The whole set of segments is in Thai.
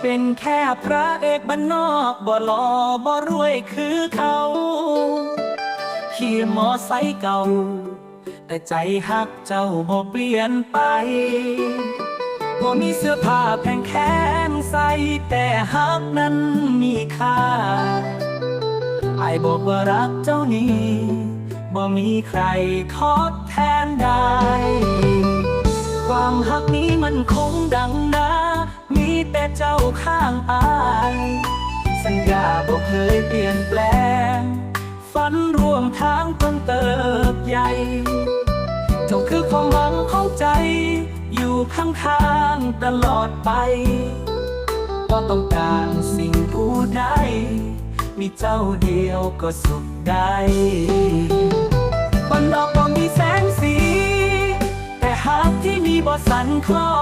เป็นแค่พระเอกบ้านนอกบ่หล่อบ่รวยคือเขาขี่มอไซค์เก่า แต่ใจฮักเจ้าบ่เปลี่ยนไปบ่มีเสื้อผ้าแพงแค้นใส่แต่ฮักนั้นมีค่าไอ้บอกว่ารักเจ้านี้บ่มีใครทดแทนได้ ความหักนี้มันคงดังนะมี แต่เจ้าข้างอาย สัญญาบอกเคยเปลี่ยนแปลง ฝันร่วมทางต้องเติบใหญ่เจ้าคือความหวังของใจ อยู่ข้างๆตลอดไปก็ต้องการสิ่งผู้ใด มีเจ้าเดียวก็สุขได้บนดอกก็มีแสงสี แต่หากที่มีบ่สันคลอ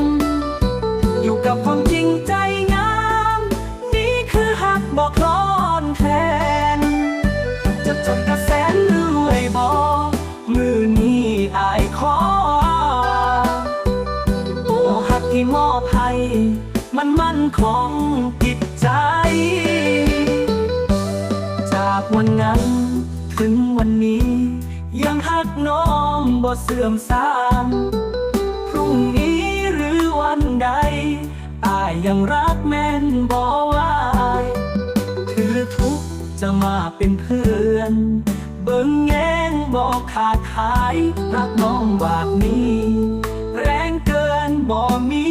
น อยู่กับความจริงใจงาม นี่คือหักบอกร้อนแทน จะจนกระแสนรวยบอกมือนี้อายขอโอ้หักที่มอบให้มันมั่นคงจิตใจ จากวันนั้นถึงวันนี้ ยังหักน้องบ่เสื่อมสามพรุ่งนี้ วันใดอายยังรักแม่นบ่วายถือทุกจะมาเป็นเพื่อน เบิ่งแง่งบอกขาดหาย รักน้องบาดนี้ แรงเกินบ่มี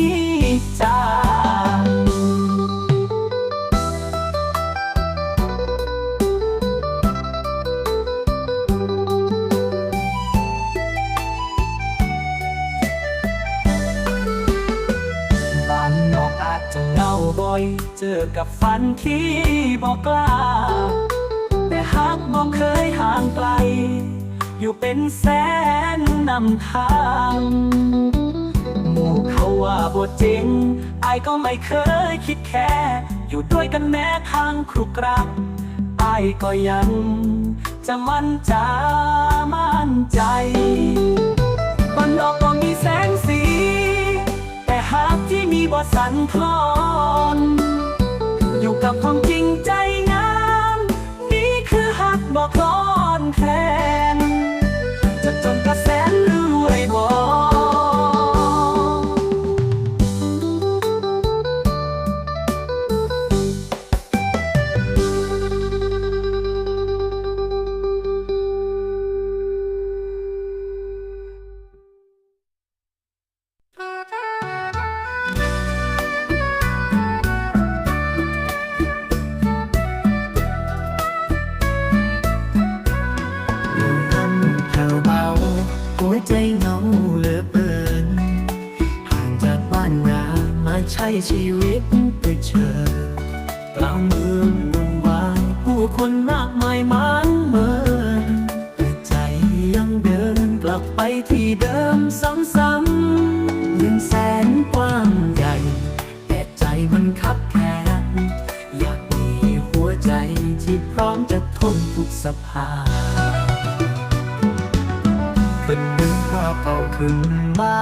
ใจ นอกจะเหงาบ่อย เจอกับฝันที่บอกกล้า แต่หากบอกเคยห่างไกล อยู่เป็นแสนนำทางหมู่เขาว่าบทจริงไอก็ไม่เคยคิดแค่ อยู่ด้วยกันแม้ทางครุกรับไอก็ยัง จะมั่นใจมั่นใจบนดอกก็มีแสงากที่มีบ่สันคลอนอยู่กับความจริงใจงามนี่คือหักบอกร้อนแทนจะจนกระแส ลับไปที่เดิมซ้ำๆยังแสนกว้างใหญ่ แต่ใจมันคับแคบอยากมีหัวใจที่พร้อมจะทนทุกสภาเป็นนึกว่าเป่าขึ้นมา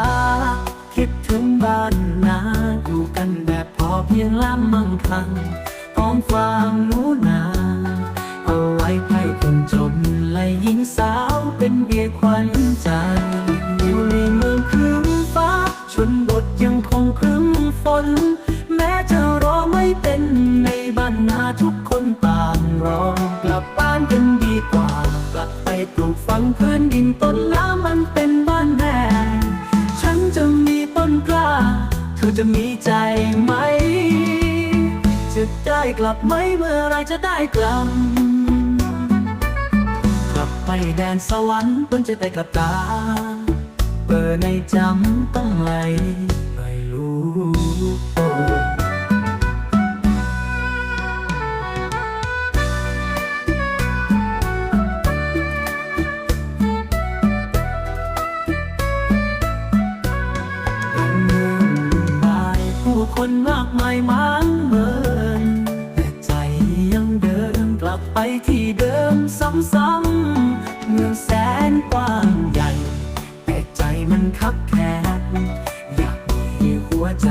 คิดถึงบ้านนาอยู่กันแบบพอเพียงละมั่งคั่งต้องฟังหนูนา ไว้ให้คนจนและหญิงสาวเป็นเบียร์ขวัญใจอยู่ในเมืองครึ้มฟ้า ชนบทยังคงครึ้มฝน แม้จะรอไม่เป็นในบ้านนาทุกคนต่างรอกลับบ้านกันดีกว่ากลับไปปลูกฝังพื้นดินต้นน้ำมันเป็นบ้านแม่ฉันจะมีต้นกล้า เธอจะมีใจไหมจะได้กลับไหมเมื่อไรจะได้กลับ กลับไปแดนสวรรค์ต้นจะไปกับตา เปิดในจำต้องไหลไม่รู้ ที่เดิมซ้ำๆเมืองแสนกว้างใหญ่ แต่ใจมันคับแคบอยากมีหัวใจ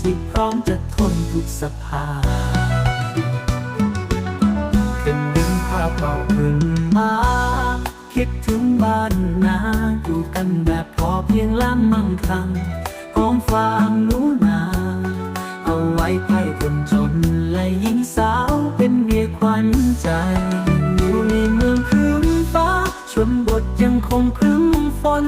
ที่พร้อมจะทนทุกสภาพเป็นดึงภาพเก่าขึ้นมา คิดถึงบ้านนาอยู่กันแบบพอเพียงและมั่งคั่งกองฟางหนูนา ไว้ให้คนจน และหญิงสาวเป็นเมียขวัญใจ อยู่ในเมืองคืนฟ้า ชนบทยังคงครึ้มฝน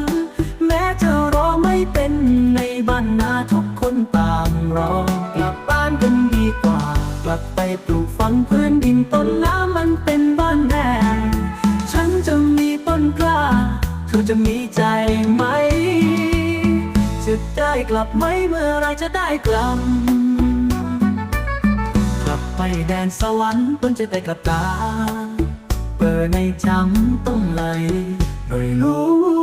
แม้จะรอไม่เป็นในบ้านนาทุกคนต่างรอกลับบ้านกันดีกว่า กลับไปปลูกฝังพื้นดินต้นน้ำมันเป็นบ้านแม่ฉันจะมีต้นกล้าเธอจะมีใจไหมจะได้กลับไหมเมื่อไรจะได้กลับ กลับไปแดนสวรรค์ต้นจะได้กลับตา เปิดในจำต้องไหลโดยรู้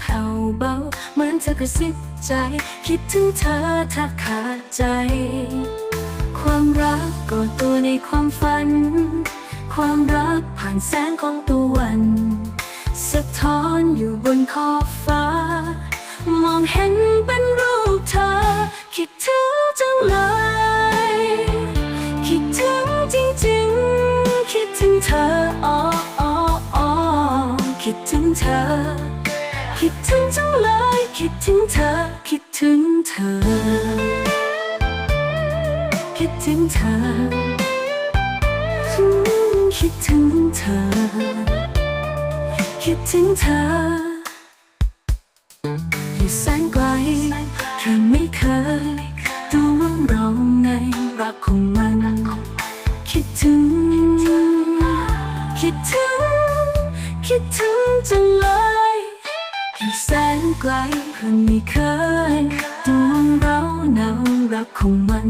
แผ่วเบา เหมือนเธอกระซิบใจ คิดถึงเธอแทบขาดใจ ความรักก็ตัวในความฝัน ความรักผ่านแสงของตะวัน สะท้อนอยู่บนขอบฟ้า มองเห็นเป็นรูปเธอ คิดถึงจังเลย คิดถึงจริงๆ คิดถึงเธออ๋ออ๋ออ๋อคิดถึงเธอ คิดถึงจังเลย คิดถึงเธอ คิดถึงเธอ คิดถึงเธอ คิดถึงเธอ คิดถึงเธอ เพื่อนไม่เคยดวงเราหนาวรักของมัน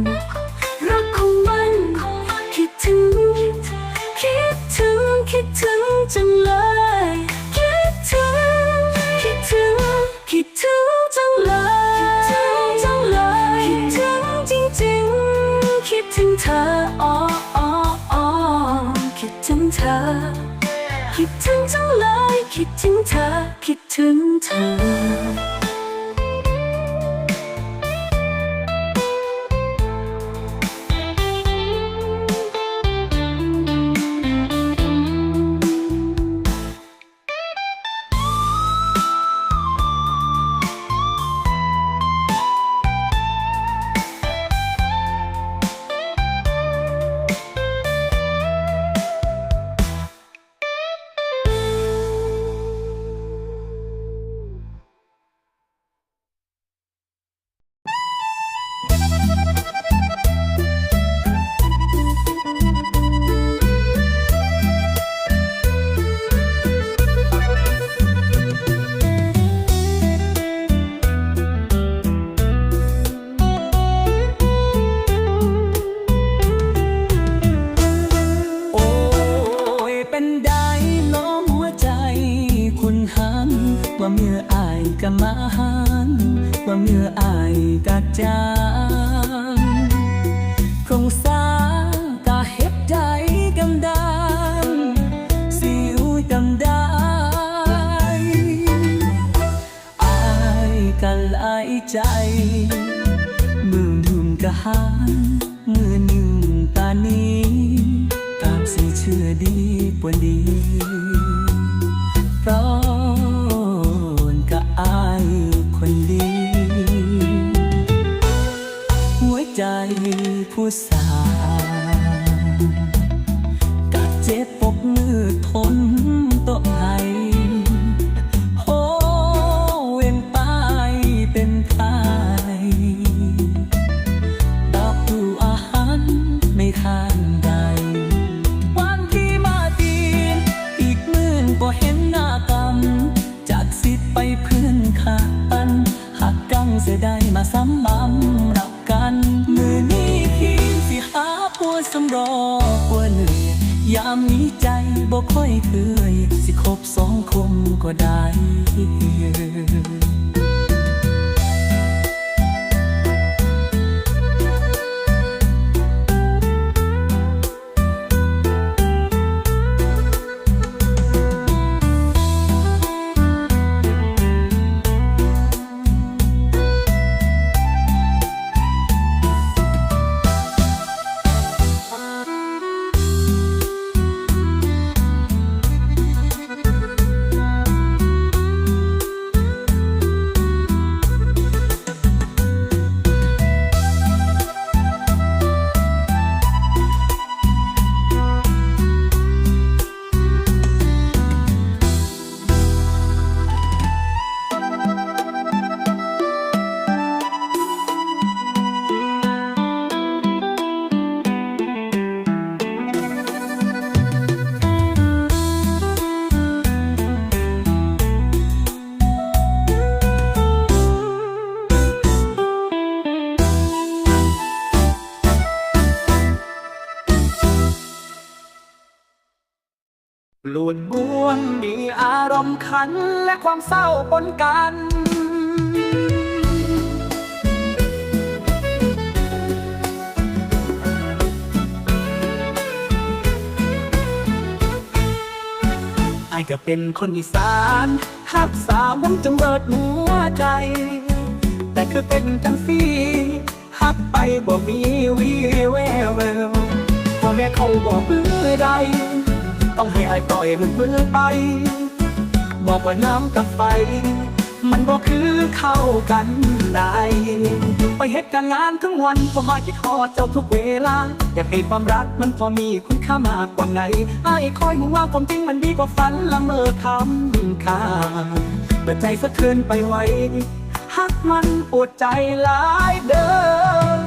ว่าเมื่ออายกะมาหันว่าเมื่ออายกะจางคงสร้างกะเฮ็ดได้กำดังสิอุ้ยกำได้อายกะหลายใจ มือดุมกะหานมือหนึ่งตานี้ ตามสิเชื่อดีปวนดี ผู้ มขันและความเศร้าปนกันไอ้ก็เป็นคนอีสานหักสาวมันจะเบิดหัวใจ แต่คือเป็นจังซี่หักไปบ่มีวีแววพ่อแม่เขาบอกเบื่อใด ต้องให้ไอายปล่อยมันเบื่อไป บอกว่าน้ำกับไฟ มันบอกคือเข้ากันได้ไปเหตุการงานทั้งวันพอมาคิดฮอดเจ้าทุกเวลา อยากให้ความรักมันพอมีคุณค่ามากกว่าไหนไอ้คอยหงว่าความจริงมันดีกว่าฝันละเมอคำค่าเปิดใจสะเทือนไปไว้หักมันปวดใจหลายเด้อ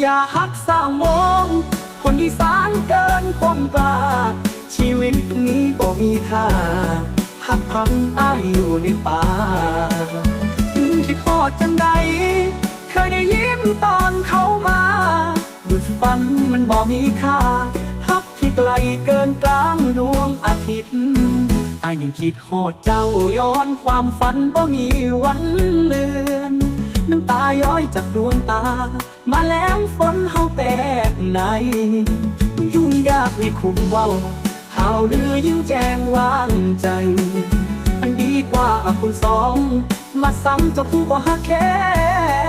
อย่าหักสางมองคนที่สารเกินความกล้าชีวิตนี้บ่มีค่า หักพังอ้ายอยู่ในป่าที่ทอดจังใด เคยได้ยิ้มตอนเขามาบุดฟันมันบ่มีค่าหักที่ไกลเกินกลางดวงอาทิตย์อายยังคิดโหดเจ้าย้อนความฝันบ่มีวันเลือนน้ำตาย้อยจากดวงตา มาแล้วฝนเฮาแตกในยุ่งยากในคุมเว้า เฮาหรือยิ่งแจ้งวางใจมันดีกว่าคุณสอง มาซ้ำเจะผู้บ่ฮักแค่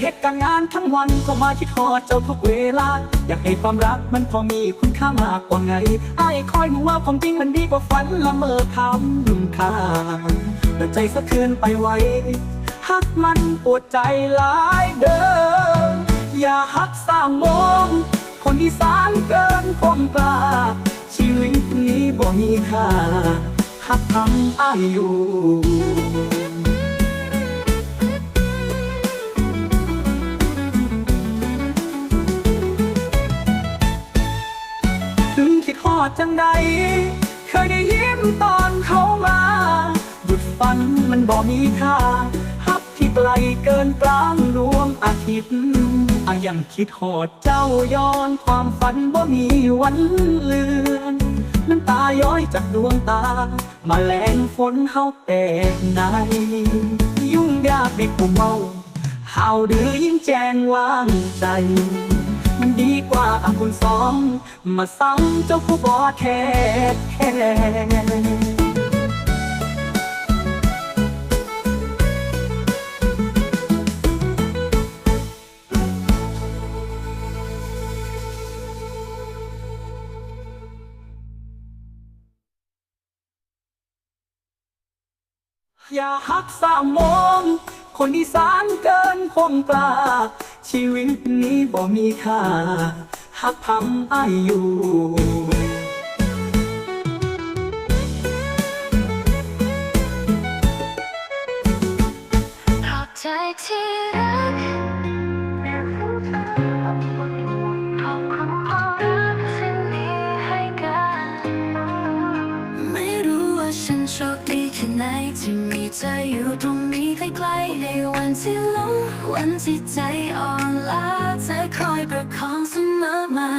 เหตุการงานทั้งวันก็มาคิดทอดเจ้าทุกเวลา อยากให้ความรักมันพอมีคุณค่ามากกว่าไงไอ้คอยหนูว่าความจริงมันดีกว่าฝันละเมอคำค่าแต่ใจสะเทือนไปไวหักมันปวดใจหลายเด้ออย่าหักสร้างมงคนที่สารเกินความกล้าชีวิตนี้บ่มีค่าหักทั้งอายุถึง คิดฮอดจังใด เคยได้ยิ้มตอนเขามา หยุดฝันมันบ่มีค่าฮับที่ไกลเกินกลางดวงอาทิตย์อายังคิดฮอดเจ้าย้อนความฝันบ่มีวันเลือนน้ำตาย้อยจากดวงตา มาแรงฝนเฮาแตกใน ยุ่งยากในปุ่มเมาเฮาดื้อยิ่งแจ้งวางใจ มันดีกว่าคุณสอง มาซ้ำเจ้าผู้บอแท้แท้อย่าหักสามมอง คนอีสานเกินคมกล้าชีวิตนี้บ่มีค่าหักพังอายอยู่ วันที่ใจอ่อนล้าจะคอยประคองเสมอมา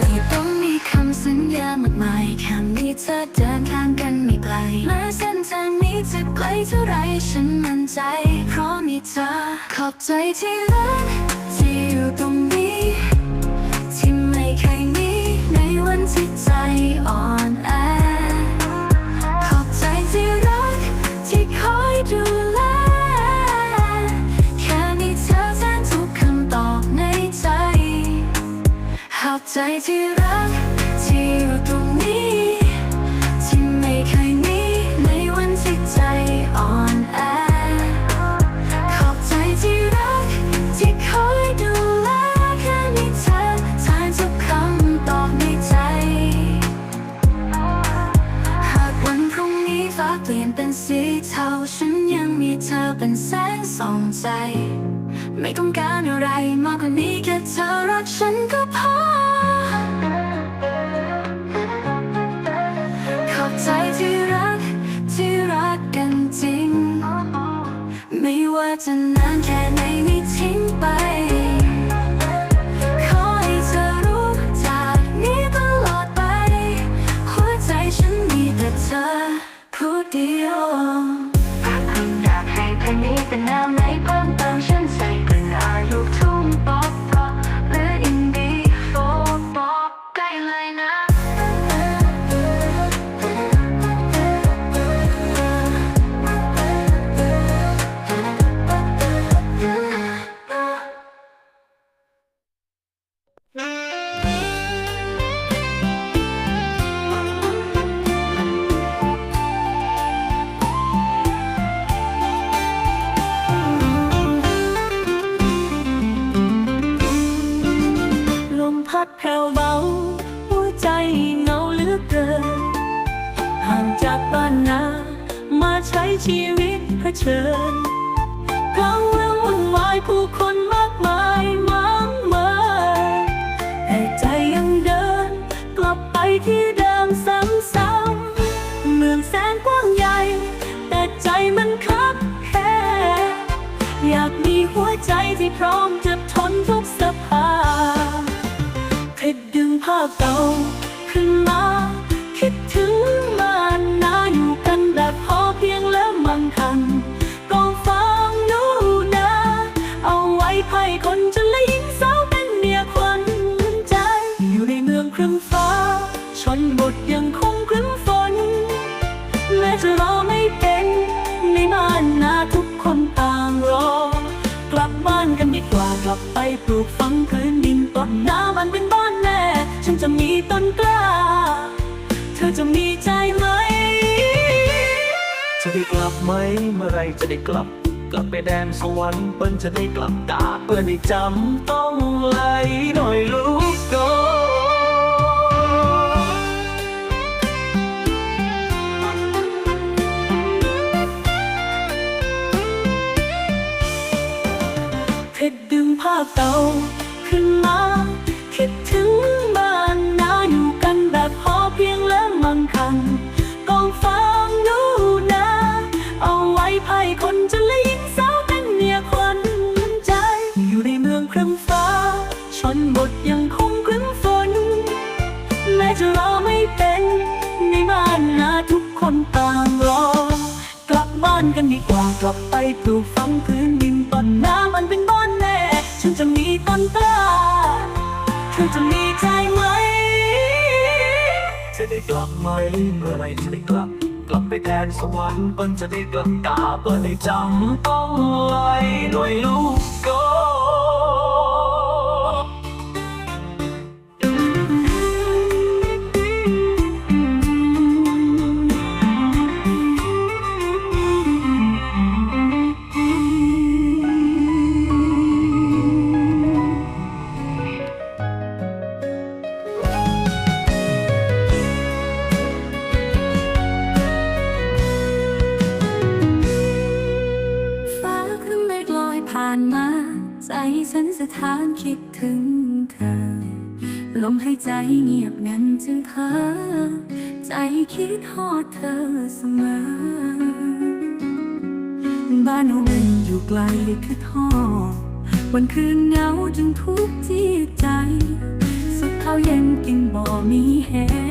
ไม่ต้องมีคำสัญญามากมายแค่มีเธอเดินข้างกันไม่ไกลแม้เส้นทางนี้จะไกลเท่าไรฉันมั่นใจ เพราะมีเธอ ขอบใจที่รักที่อยู่ ที่ใจอ่อนแอ ขอบใจที่รักที่คอยดูแล แค่มีเธอแทนทุกคำตอบในใจ ขอบใจที่รัก ลี่ยนเป็นสีเทาฉันยังมีเธอเป็นแสงส่องใจ ไม่ต้องการอะไรมากกว่านี้แค่เธอรักฉันก็พอ ขอบใจที่รักที่รักกันจริง ไม่ว่าจะนานแค่ไหน ที่พร้อมจะทนทุกสภาพเพชรดึงภาพเก่า บไปปลูกฝังพื้นดินต้นน้ำมันเป็นบ้านแม่ ฉันจะมีต้นกล้า เธอจะมีใจไหม จะได้กลับไหม เมื่อไรจะได้กลับ กลับไปแดนสวรรค์เปิ้นจะได้กลับตาเปิ้นได้จำต้องไหลหน่อยลูกโกเพชรดึง ภาพเก่าขึ้นมาคิดถึงบ้านนาอยู่กันแบบพอเพียงและมั่งคั่งกองฟ้า อยเมื่อไรจะได้กลับ กลับไปแดนสวรรค์เปิ้นจะได้กลับตาเปิ้นได้จำต้องไหลหน่วยลูกก็ อดเธอเสมอ บ้านเราเนอยู่ไกลคือท่อ วันคืนเหงาจนทุกข์ที่ใจ สุดเท้าเย็นกินบ่ มีแหง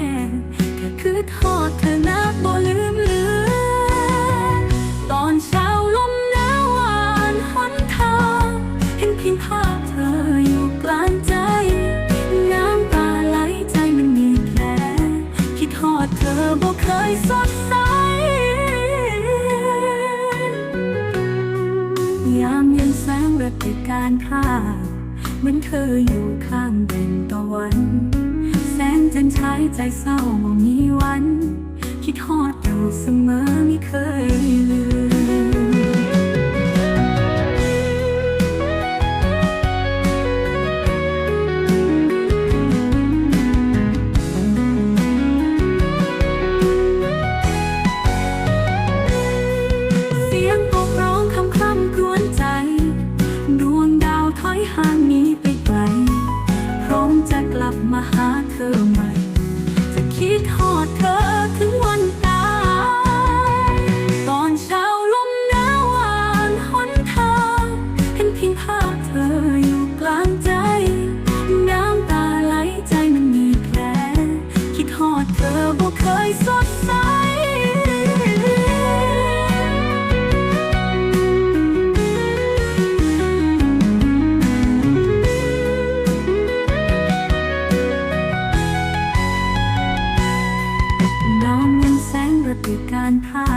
รติการท่า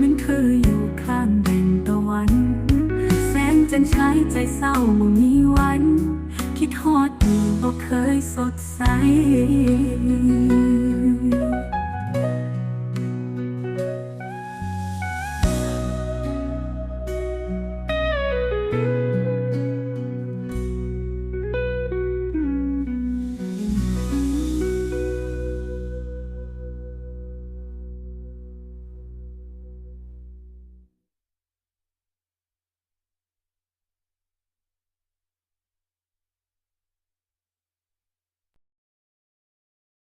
มันคืออยู่ข้างแดนตะวัน แสงจันทร์ใช้ใจเศร้าบ่มีวัน คิดฮอดอยู่บ่เคยสดใส